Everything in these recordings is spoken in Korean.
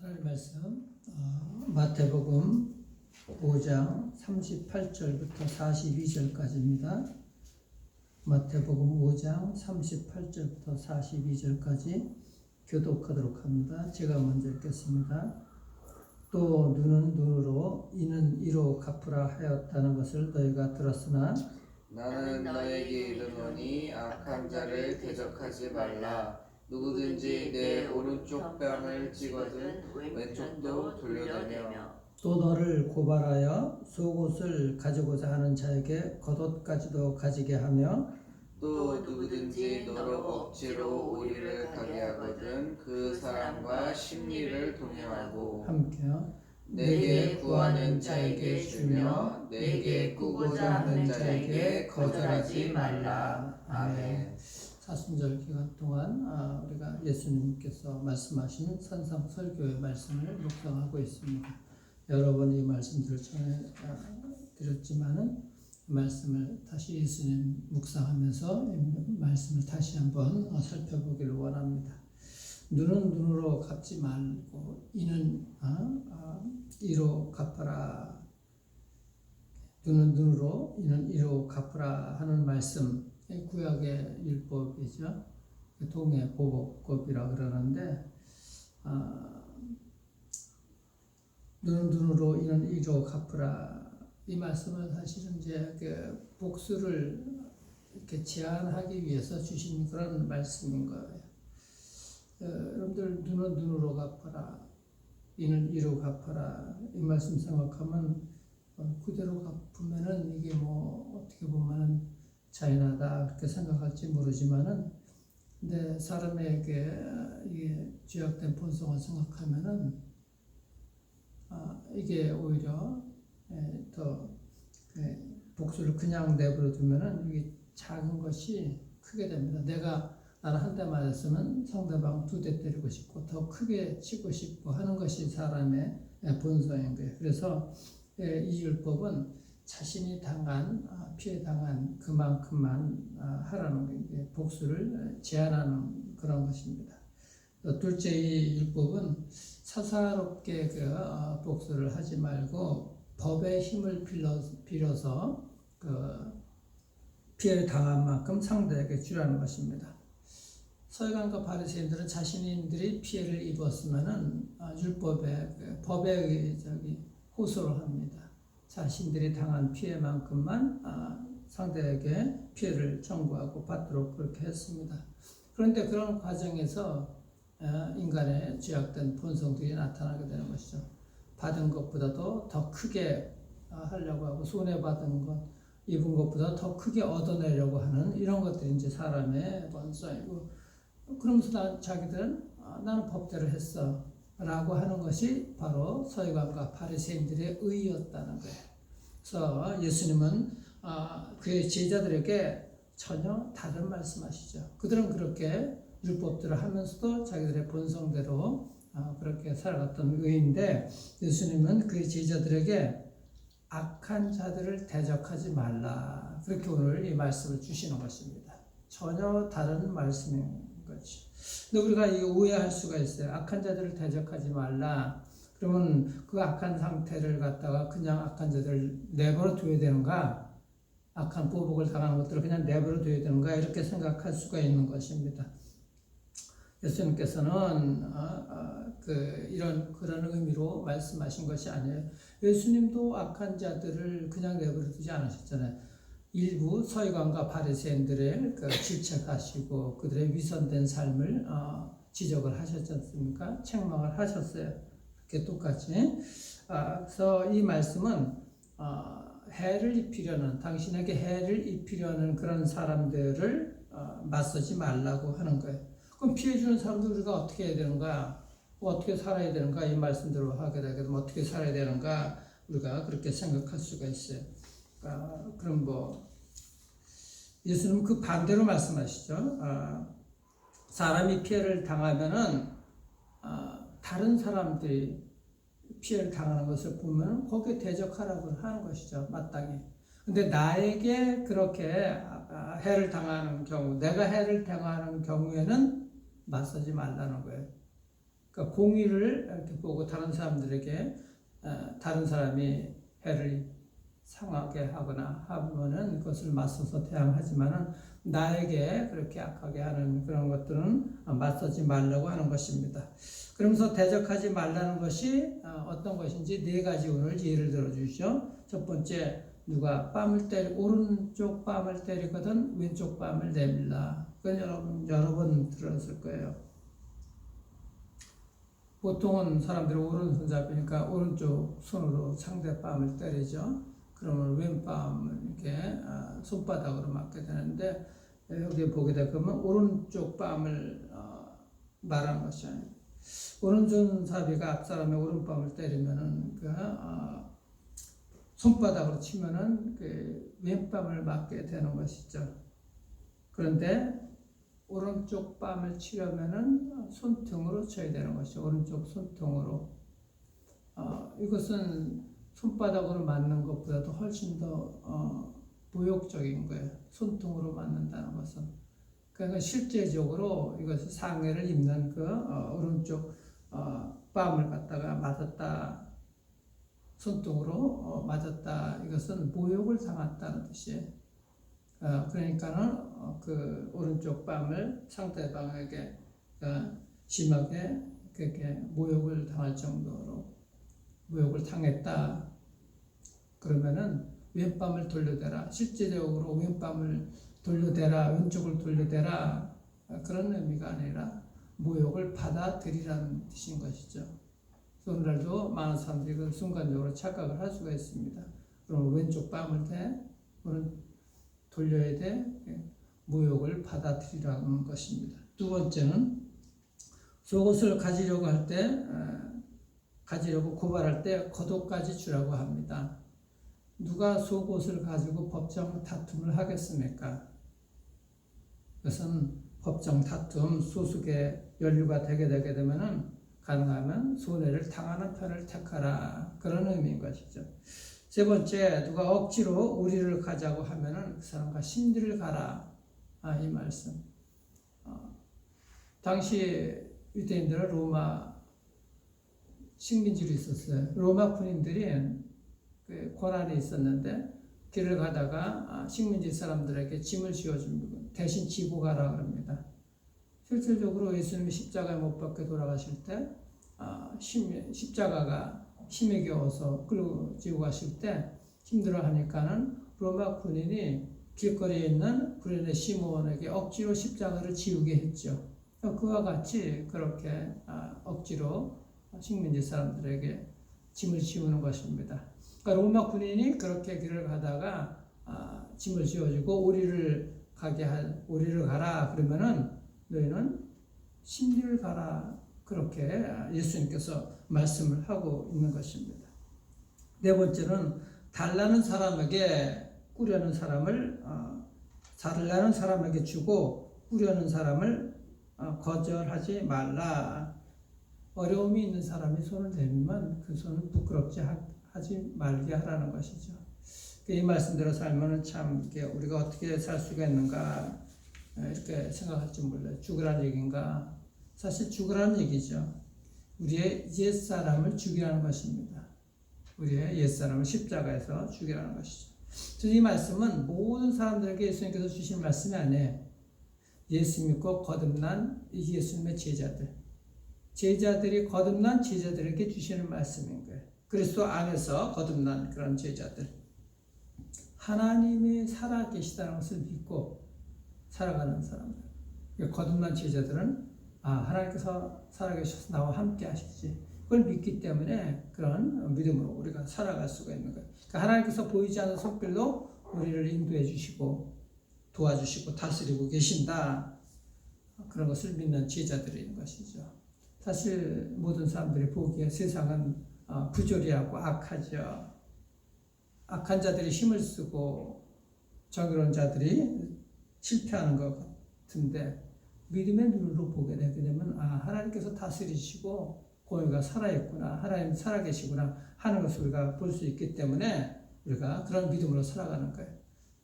하나님 말씀 어, 마태복음 5장 38절부터 42절까지입니다. 마태복음 5장 38절부터 42절까지 교독하도록 합니다. 제가 먼저 읽겠습니다. 또 눈은 눈으로 이는 이로 갚으라 하였다는 것을 너희가 들었으나 나는 너에게 이르노니 악한 자를 대적하지 말라. 누구든지 내 오른쪽 뺨을 찍어든 왼쪽도 돌려대며 또 너를 고발하여 속옷을 가지고자 하는 자에게 겉옷까지도 가지게 하며 또 누구든지 너로 억지로 오리를 가게 하거든 그 사람과 심리를 동행하고 함께요. 내게 구하는 자에게 주며 내게 꾸고자 하는 자에게 거절하지 말라. 아멘. 사순절 기간 동안 아, 우리가 예수님께서 말씀하신 산상 설교의 말씀을 묵상하고 있습니다. 여러 번 이 말씀들을 전해 아, 드렸지만은 이 말씀을 다시 예수님 묵상하면서 이 말씀을 다시 한번 어, 살펴보기를 원합니다. 눈은 눈으로 갚지 말고 이는 아, 아, 이로 갚아라. 눈은 눈으로 이는 이로 갚으라 하는 말씀 이 구약의 율법이죠. 동해 보복법이라 그러는데 아, 눈은 눈으로 이는 이로 갚으라 이 말씀은 사실은 이제 그 복수를 이렇게 제한하기 위해서 주신 그런 말씀인 거예요. 어, 여러분들 눈은 눈으로 갚아라 이는 이로 갚아라 이 말씀 생각하면 어, 그대로 갚으면은 이게 뭐 어떻게 보면은 잔인하다 그렇게 생각할지 모르지만은 근데 사람에게 이게 죄악된 본성을 생각하면은 아, 이게 오히려 예, 더 그, 복수를 그냥 내버려 두면은 이게 작은 것이 크게 됩니다. 내가 나는 한 대 맞았으면 상대방 두 대 때리고 싶고 더 크게 치고 싶고 하는 것이 사람의 예, 본성인 거예요. 그래서 예, 이 율법은 자신이 당한 아, 피해 당한 그만큼만 아, 하라는 게 복수를 제한하는 그런 것입니다. 또 둘째 이 율법은 사사롭게 그 어, 복수를 하지 말고 법의 힘을 빌어서 그 피해를 당한 만큼 상대에게 주라는 것입니다. 서기관과 바리새인들은 자신들이 피해를 입었으면은 아, 율법의 그 법에 저기 호소를 합니다. 자신들이 당한 피해만큼만 아, 상대에게 피해를 청구하고 받도록 그렇게 했습니다. 그런데 그런 과정에서 아, 인간의 죄악된 본성들이 나타나게 되는 것이죠. 받은 것보다도 더 크게 아, 하려고 하고 손해 받은 것, 입은 것보다 더 크게 얻어내려고 하는 이런 것들이 이제 사람의 본성이고 그러면서 나, 자기들은 아, 나는 법대로 했어. 라고 하는 것이 바로 서기관과 바리새인들의 의였다는 거예요. 그래서 예수님은 아, 그의 제자들에게 전혀 다른 말씀하시죠. 그들은 그렇게 율법들을 하면서도 자기들의 본성대로 아, 그렇게 살아갔던 의인데 예수님은 그의 제자들에게 악한 자들을 대적하지 말라. 그렇게 오늘 이 말씀을 주시는 것입니다. 전혀 다른 말씀인 거죠. 근데 우리가 이 오해할 수가 있어요. 악한 자들을 대적하지 말라. 그러면 그 악한 상태를 갖다가 그냥 악한 자들을 내버려 둬야 되는가? 악한 보복을 당하는 것들을 그냥 내버려 둬야 되는가? 이렇게 생각할 수가 있는 것입니다. 예수님께서는 어, 어, 그 이런 그런 의미로 말씀하신 것이 아니에요. 예수님도 악한 자들을 그냥 내버려 두지 않으셨잖아요. 일부 서기관과 바리새인들의 그 질책하시고 그들의 위선된 삶을 어, 지적을 하셨지 않습니까? 책망을 하셨어요. 그렇게 똑같이. 아, 그래서 이 말씀은 어, 해를 입히려는 당신에게 해를 입히려는 그런 사람들을 어, 맞서지 말라고 하는 거예요. 그럼 피해 주는 사람들 우리가 어떻게 해야 되는가? 뭐 어떻게 살아야 되는가? 이 말씀대로 하게 되면 어떻게 살아야 되는가? 우리가 그렇게 생각할 수가 있어요. 아, 그럼 뭐 예수님 그 반대로 말씀하시죠. 아, 사람이 피해를 당하면은 아, 다른 사람들이 피해를 당하는 것을 보면 거기에 대적하라고 하는 것이죠. 마땅히. 근데 나에게 그렇게 아, 해를 당하는 경우, 내가 해를 당하는 경우에는 맞서지 말라는 거예요. 그러니까 공의를 이렇게 보고 다른 사람들에게 어, 다른 사람이 해를 상하게 하거나 하면은 그것을 맞서서 대항하지만은 나에게 그렇게 악하게 하는 그런 것들은 맞서지 말라고 하는 것입니다. 그러면서 대적하지 말라는 것이 어, 어떤 것인지 네 가지 오늘 예를 들어 주시죠. 첫 번째 누가 뺨을 때리 오른쪽 뺨을 때리거든 왼쪽 뺨을 내밀라. 그건 여러분 여러 번 들었을 거예요. 보통은 사람들이 오른손잡이니까 오른쪽 손으로 상대 뺨을 때리죠. 그러면 왼뺨을 이렇게 아, 손바닥으로 맞게 되는데 여기 보게 되면 오른쪽 뺨을 어, 말하는 것이 아니에요. 오른손잡이가 앞사람의 오른뺨을 때리면은 그 어, 손바닥으로 치면은 그 왼뺨을 맞게 되는 것이죠. 그런데 오른쪽 뺨을 치려면은 손등으로 쳐야 되는 것이죠. 오른쪽 손등으로. 어, 이것은 손바닥으로 맞는 것보다도 훨씬 더 어, 모욕적인 거예요. 손등으로 맞는다는 것은. 그러니까 실제적으로 이것을 상해를 입는 그 어, 오른쪽 어, 뺨을 갖다가 맞았다. 손등으로 어, 맞았다. 이것은 모욕을 당했다는 뜻이에요. 어, 그러니까는 어, 그 오른쪽 뺨을 상대방에게 어, 심하게 그렇게 모욕을 당할 정도로 모욕을 당했다. 그러면은 왼뺨을 돌려대라. 실제적으로 왼뺨을 돌려대라, 왼쪽을 돌려대라. 어, 그런 의미가 아니라 모욕을 받아들이라는 뜻인 것이죠. 오늘날도 많은 사람들이 그 순간적으로 착각을 할 수가 있습니다. 그럼 왼쪽 뺨을 대, 오른 돌려야 돼. 예, 모욕을 받아들이라는 것입니다. 두 번째는 속옷을 가지려고 할 때, 어, 가지려고 고발할 때 겉옷까지 주라고 합니다. 누가 속옷을 가지고 법정 다툼을 하겠습니까? 그것은 법정 다툼, 소속의 연류가 되게 되게 되면은 가능하면 손해를 당하는 편을 택하라 그런 의미인 것이죠. 세 번째 누가 억지로 우리를 가자고 하면은 그 사람과 신들을 가라 아, 이 말씀. 어, 당시 유대인들은 로마 식민지로 있었어요. 로마 군인들이 그 고난이 있었는데 길을 가다가 아, 식민지 사람들에게 짐을 씌워줍니다. 대신 지고 가라 그럽니다. 실질적으로 예수님이 십자가에 못 박혀 돌아가실 때 아, 심, 십자가가 힘에 겨워서 끌고 지고 가실 때 힘들어 하니까는 로마 군인이 길거리에 있는 구레네 시몬에게 억지로 십자가를 지우게 했죠. 그와 같이 그렇게 아, 억지로 식민지 사람들에게 짐을 지우는 것입니다. 그러니까 로마 군인이 그렇게 길을 가다가 아, 짐을 지어주고 오리를 가게 할 오리를 가라 그러면은 너희는 신비를 가라 그렇게 예수님께서 말씀을 하고 있는 것입니다. 네 번째는 달라는 사람에게 꾸려는 사람을 어, 달라는 사람에게 주고 꾸려는 사람을 어, 거절하지 말라. 어려움이 있는 사람이 손을 내밀면 그 손을 부끄럽지 하지 말게 하라는 것이죠. 이 말씀대로 살면은 참 이렇게 우리가 어떻게 살 수가 있는가 이렇게 생각할지 몰라요. 죽으라는 얘기인가? 사실 죽으라는 얘기죠. 우리의 옛 사람을 죽이라는 것입니다. 우리의 옛 사람을 십자가에서 죽이라는 것이죠. 이 말씀은 모든 사람들에게 예수님께서 주신 말씀이 아니에요. 예수 믿고 거듭난 예수님의 제자들. 제자들이 거듭난 제자들에게 주시는 말씀인 거예요. 그리스도 안에서 거듭난 그런 제자들. 하나님이 살아계시다는 것을 믿고 살아가는 사람들. 거듭난 제자들은 아, 하나님께서 살아계셔서 나와 함께 하시지. 그걸 믿기 때문에 그런 믿음으로 우리가 살아갈 수가 있는 거예요. 그러니까 하나님께서 보이지 않는 속별로 우리를 인도해 주시고 도와주시고 다스리고 계신다. 그런 것을 믿는 제자들인 것이죠. 사실 모든 사람들이 보기에 세상은 어, 부조리하고 악하죠. 악한 자들이 힘을 쓰고 정의로운 자들이 실패하는 것 같은데 믿음의 눈으로 보게 되게 되면 아 하나님께서 다스리시고 고유가 살아있구나 하나님 살아계시구나 하는 것을 우리가 볼 수 있기 때문에 우리가 그런 믿음으로 살아가는 거예요.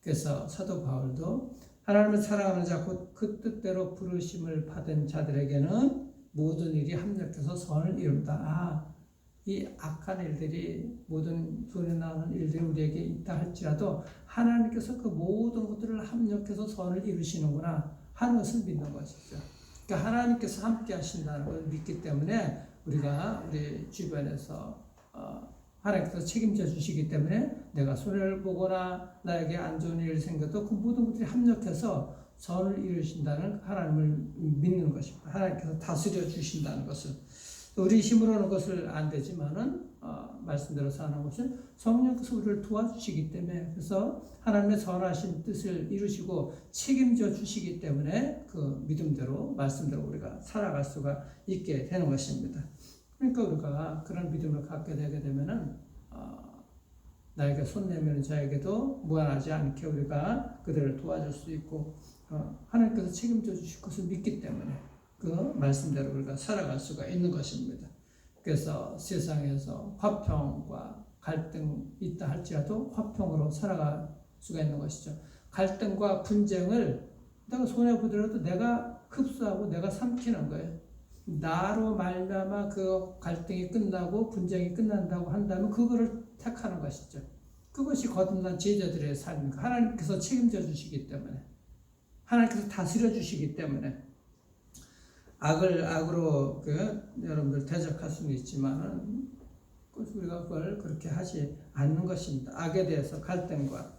그래서 사도 바울도 하나님을 사랑하는 자 곧 그 뜻대로 부르심을 받은 자들에게는 모든 일이 합력해서 선을 이룬다. 아, 이 악한 일들이 모든 손에 나는 일들이 우리에게 있다 할지라도 하나님께서 그 모든 것들을 합력해서 선을 이루시는구나 하는 것을 믿는 것이죠. 그러니까 하나님께서 함께 하신다는 걸 믿기 때문에 우리가 우리 주변에서 어, 하나님께서 책임져 주시기 때문에 내가 손해를 보거나 나에게 안 좋은 일이 생겨도 그 모든 것들이 합력해서 선을 이루신다는 하나님을 믿는 것입니다. 하나님께서 다스려 주신다는 것을 우리 힘으로는 것을 안 되지만은 어, 말씀대로 사는 것은 성령께서 우리를 도와주시기 때문에. 그래서 하나님의 선하신 뜻을 이루시고 책임져 주시기 때문에 그 믿음대로 말씀대로 우리가 살아갈 수가 있게 되는 것입니다. 그러니까 우리가 그런 믿음을 갖게 되게 되면은 어, 나에게 손 내미는 자에게도 무한하지 않게 우리가 그들을 도와줄 수 있고 어, 하나님께서 책임져 주실 것을 믿기 때문에 그 말씀대로 우리가 살아갈 수가 있는 것입니다. 그래서 세상에서 화평과 갈등 있다 할지라도 화평으로 살아갈 수가 있는 것이죠. 갈등과 분쟁을 내가 손해 보더라도 내가 흡수하고 내가 삼키는 거예요. 나로 말미암아 그 갈등이 끝나고 분쟁이 끝난다고 한다면 그거를 택하는 것이죠. 그것이 거듭난 제자들의 삶입니다. 하나님께서 책임져 주시기 때문에 하나님께서 다스려 주시기 때문에 악을 악으로 그 여러분들 대적할 수는 있지만은 우리가 그걸 그렇게 하지 않는 것입니다. 악에 대해서 갈등과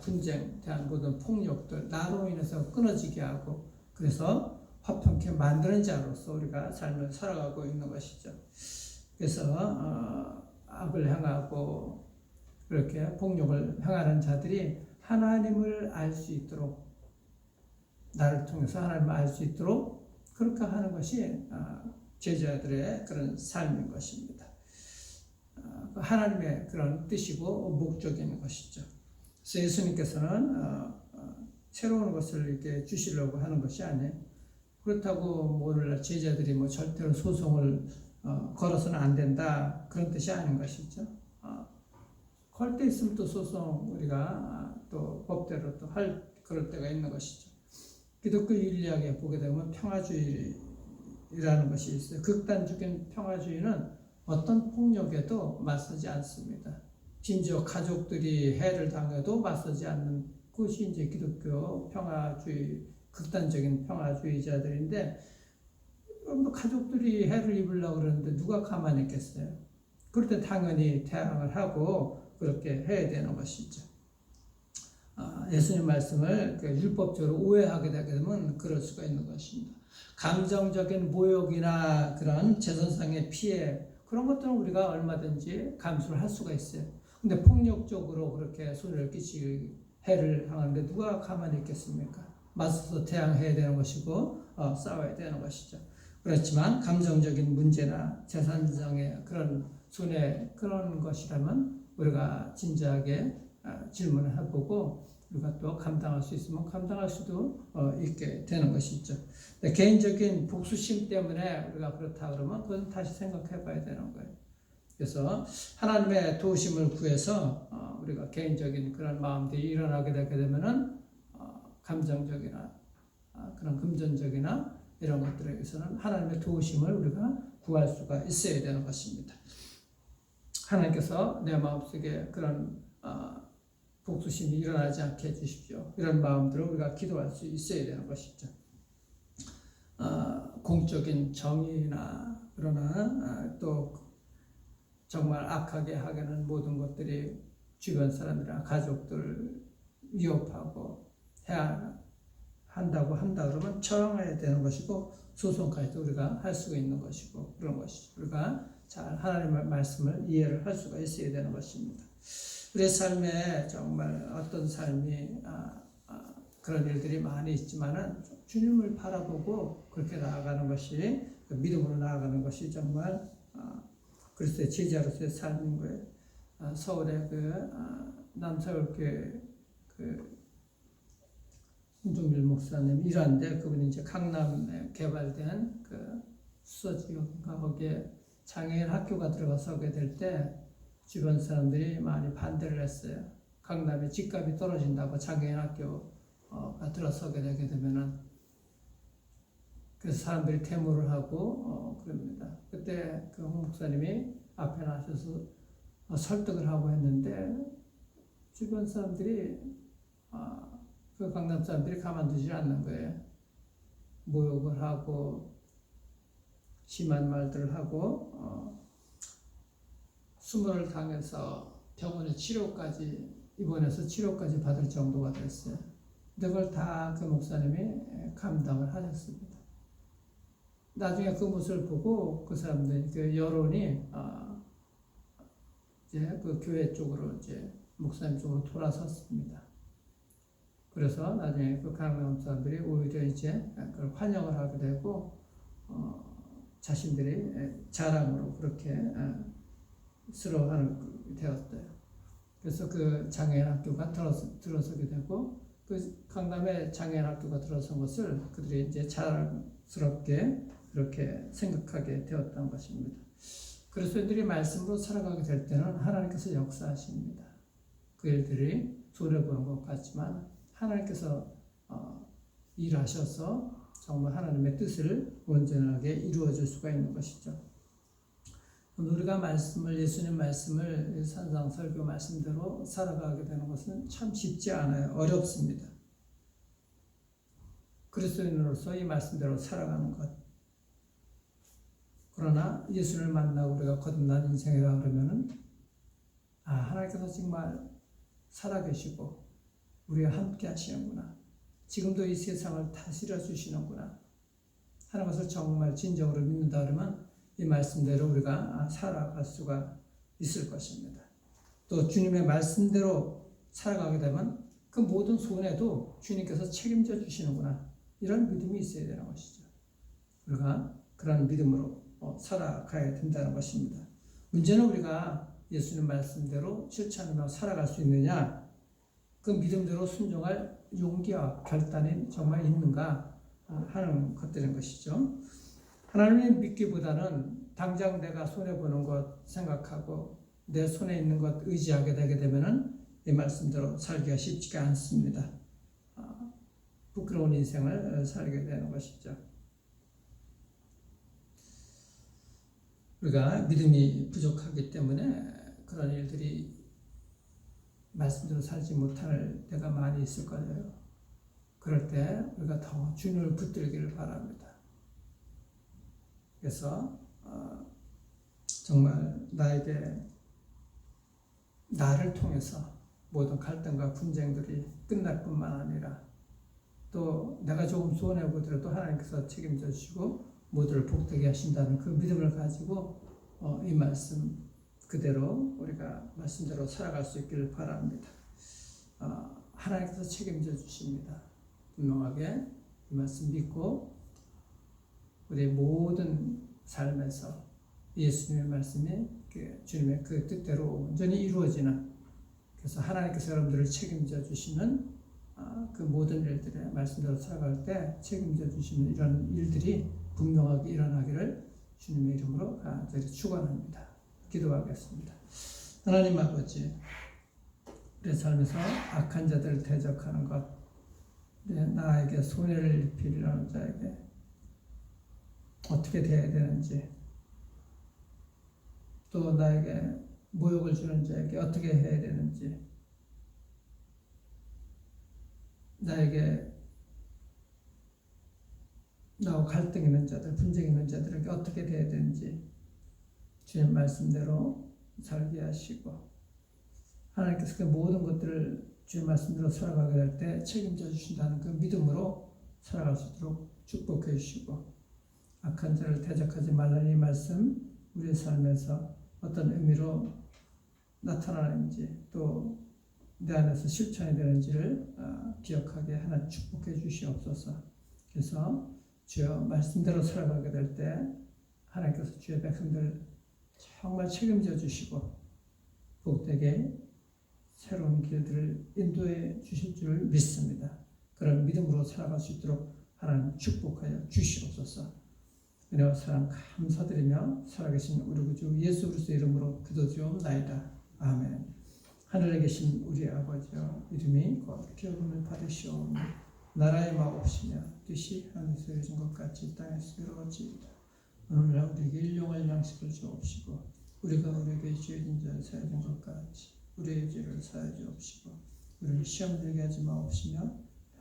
분쟁, 대한 모든 폭력들 나로 인해서 끊어지게 하고 그래서 화평케 만드는 자로서 우리가 삶을 살아가고 있는 것이죠. 그래서 어, 악을 향하고 그렇게 폭력을 행하는 자들이 하나님을 알 수 있도록 나를 통해서 하나님을 알 수 있도록 그렇게 하는 것이 어, 제자들의 그런 삶인 것입니다. 어, 하나님의 그런 뜻이고 목적인 것이죠. 그래서 예수님께서는 어, 새로운 것을 이렇게 주시려고 하는 것이 아니에요. 그렇다고 뭐 오늘날 제자들이 뭐 절대로 소송을 걸어서는 안 된다 그런 뜻이 아닌 것이죠. 걸 때 있으면 또 소송 우리가 또 법대로 또 할 그럴 때가 있는 것이죠. 기독교 윤리학에 보게 되면 평화주의라는 것이 있어요. 극단적인 평화주의는 어떤 폭력에도 맞서지 않습니다. 심지어 가족들이 해를 당해도 맞서지 않는 것이 이제 기독교 평화주의, 극단적인 평화주의자들인데, 뭐 가족들이 해를 입으려고 그러는데 누가 가만히 있겠어요? 그럴 때 당연히 대항을 하고 그렇게 해야 되는 것이죠. 아, 예수님 말씀을 그 율법적으로 오해하게 되게 되면 그럴 수가 있는 것입니다. 감정적인 모욕이나 그런 재선상의 피해 그런 것들은 우리가 얼마든지 감수를 할 수가 있어요. 근데 폭력적으로 그렇게 손해를 끼치기 해를 당하는데 누가 가만히 있겠습니까? 맞서서 대항해야 되는 것이고 어, 싸워야 되는 것이죠. 그렇지만 감정적인 문제나 재산상의 그런 손해 그런 것이라면 우리가 진지하게 어, 질문을 해보고 우리가 또 감당할 수 있으면 감당할 수도 어, 있게 되는 것이죠. 개인적인 복수심 때문에 우리가 그렇다 그러면 그건 다시 생각해 봐야 되는 거예요. 그래서 하나님의 도우심을 구해서 어, 우리가 개인적인 그런 마음들이 일어나게 되게 되면은 감정적이나 그런 금전적이나 이런 것들에서는 하나님의 도우심을 우리가 구할 수가 있어야 되는 것입니다. 하나님께서 내 마음속에 그런 복수심이 일어나지 않게 해주십시오. 이런 마음들로 우리가 기도할 수 있어야 되는 것이죠. 어, 공적인 정의나 그러나 어, 또 정말 악하게 하게는 모든 것들이 주변 사람이나 가족들을 위협하고 해야 한다고 한다 그러면 처형해야 되는 것이고 소송까지도 우리가 할 수가 있는 것이고 그런 것이죠. 우리가 잘 하나님의 말씀을 이해를 할 수가 있어야 되는 것입니다. 우리 삶에 정말 어떤 삶이 아, 아, 그런 일들이 많이 있지만은 주님을 바라보고 그렇게 나아가는 것이 그 믿음으로 나아가는 것이 정말 아, 그리스도의 제자로서의 삶인 거예요. 아, 서울의 그 아, 남서울교회 그 홍종길 목사님 일환데 그분이 이제 강남에 개발된 그 수서지역인가 거기에 장애인 학교가 들어가서게 될 때 주변 사람들이 많이 반대를 했어요. 강남에 집값이 떨어진다고 장애인 학교가 들어서게 되게 되면은 그래서 사람들이 데모를 하고 어, 그럽니다. 그때 그 홍 목사님이 앞에 나서서 어, 설득을 하고 했는데 주변 사람들이 아, 그 강남 사람들이 가만두지 않는 거예요. 모욕을 하고 심한 말들을 하고 어, 수모를 당해서 병원에 치료까지 입원해서 치료까지 받을 정도가 됐어요. 근데 그걸 다 그 목사님이 감당을 하셨습니다. 나중에 그 모습을 보고 그 사람들 그 여론이 아, 이제 그 교회 쪽으로 이제 목사님 쪽으로 돌아섰습니다. 그래서 나중에 그 강남 사람들이 오히려 이제 그걸 환영을 하게 되고 어, 자신들이 자랑으로 그렇게 어, 스러워하는 그 되었어요. 그래서 그 장애인 학교가 들어서, 들어서게 되고 그 강남에 장애인 학교가 들어선 것을 그들이 이제 자랑스럽게 그렇게 생각하게 되었던 것입니다. 그리스도인들이 말씀으로 살아가게 될 때는 하나님께서 역사하십니다. 그 일들이 손해보는 것 같지만 하나님께서 어, 일하셔서 정말 하나님의 뜻을 온전하게 이루어질 수가 있는 것이죠. 우리가 말씀을 예수님 말씀을 산상설교 말씀대로 살아가게 되는 것은 참 쉽지 않아요. 어렵습니다. 그리스도인으로서 이 말씀대로 살아가는 것. 그러나 예수를 만나고 우리가 거듭난 인생이라 그러면은 아 하나님께서 정말 살아계시고 우리와 함께 하시는구나. 지금도 이 세상을 다스려 주시는구나. 하는 것을 정말 진정으로 믿는다 그러면 이 말씀대로 우리가 살아갈 수가 있을 것입니다. 또 주님의 말씀대로 살아가게 되면 그 모든 손해도 주님께서 책임져 주시는구나. 이런 믿음이 있어야 되는 것이죠. 우리가 그런 믿음으로 어, 살아가야 된다는 것입니다. 문제는 우리가 예수님 말씀대로 실천하며 살아갈 수 있느냐, 그 믿음대로 순종할 용기와 결단이 정말 있는가 어, 하는 것들인 것이죠. 하나님을 믿기보다는 당장 내가 손해보는 것 생각하고 내 손에 있는 것 의지하게 되게 되면은 이 말씀대로 살기가 쉽지가 않습니다. 아, 부끄러운 인생을 살게 되는 것이죠. 우리가 믿음이 부족하기 때문에 그런 일들이 말씀대로 살지 못할 때가 많이 있을 거예요. 그럴 때 우리가 더 주님을 붙들기를 바랍니다. 그래서 어, 정말 나에게 나를 통해서 모든 갈등과 분쟁들이 끝날 뿐만 아니라 또 내가 조금 손해 보더라도 하나님께서 책임져 주시고 모두를 복되게 하신다는 그 믿음을 가지고 어, 이 말씀 그대로 우리가 말씀대로 살아갈 수 있기를 바랍니다. 어, 하나님께서 책임져 주십니다. 분명하게 이 말씀 믿고 우리 모든 삶에서 예수님의 말씀이 그 주님의 그 뜻대로 온전히 이루어지는 그래서 하나님께서 여러분들을 책임져 주시는 아, 그 모든 일들에 말씀대로 살아갈 때 책임져 주시는 이런 일들이 분명하게 일어나기를 주님의 이름으로 간절히 축원합니다. 기도하겠습니다. 하나님 아버지, 내 삶에서 악한 자들을 대적하는 것, 내 나에게 손해를 입히려는 자에게 어떻게 대해야 되는지, 또 나에게 모욕을 주는 자에게 어떻게 해야 되는지, 나에게 나와 갈등 있는 자들, 분쟁 있는 자들에게 어떻게 대해야 되는지 주님 말씀대로 살게 하시고 하나님께서 그 모든 것들을 주님 말씀대로 살아가게 될 때 책임져 주신다는 그 믿음으로 살아갈 수 있도록 축복해 주시고 악한 자를 대적하지 말라는 이 말씀 우리의 삶에서 어떤 의미로 나타나는지 또 내 안에서 실천이 되는지를 어, 기억하게 하나 축복해 주시옵소서. 그래서 주여 말씀대로 살아가게 될 때 하나님께서 주의 백성들 정말 책임져 주시고 복되게 새로운 길들을 인도해 주실 줄을 믿습니다. 그런 믿음으로 살아갈 수 있도록 하나님 축복하여 주시옵소서. 은혜와 사랑 감사드리며 살아계신 우리 구주 예수 그리스도 이름으로 기도드리옵나이다. 아멘. 하늘에 계신 우리 아버지여 이름이 거룩히 받으시오니 나라의 마옵시며 뜻이 하늘에서 이루어진 것 같이 이 땅에서 이루어지이다. 오늘날 우리에게 일용할 양식을 주옵시고 우리가 우리에게 죄진 자를 사하는 것 같이 우리의 죄를 사하여 주옵시고 우리를 시험 들게 하지 마옵시며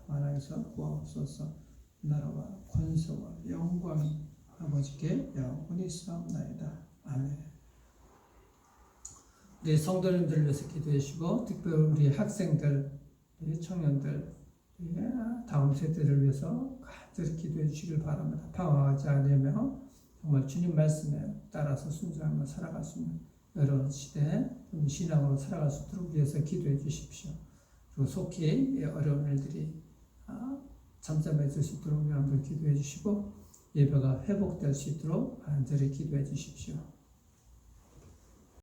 하나님께서 구하옵소서 나라와 권세와 영광이 아버지께 영원히 싸움나이다. 아멘. 우리 성도님들을 위해서 기도해 주시고 특별히 우리 학생들, 우리 청년들, 우리 다음 세대를 위해서 간절히 기도해 주시길 바랍니다. 방황하지 않으며 정말 주님 말씀에 따라서 순종하며 살아갈 수 있는 여러 시대 좀 신앙으로 살아갈 수 있도록 위해서 기도해 주십시오. 그리고 속히 이 어려운 일들이 아, 잠잠해질 수 있도록 여러분들 기도해 주시고 예배가 회복될 수 있도록 간절히 기도해 주십시오.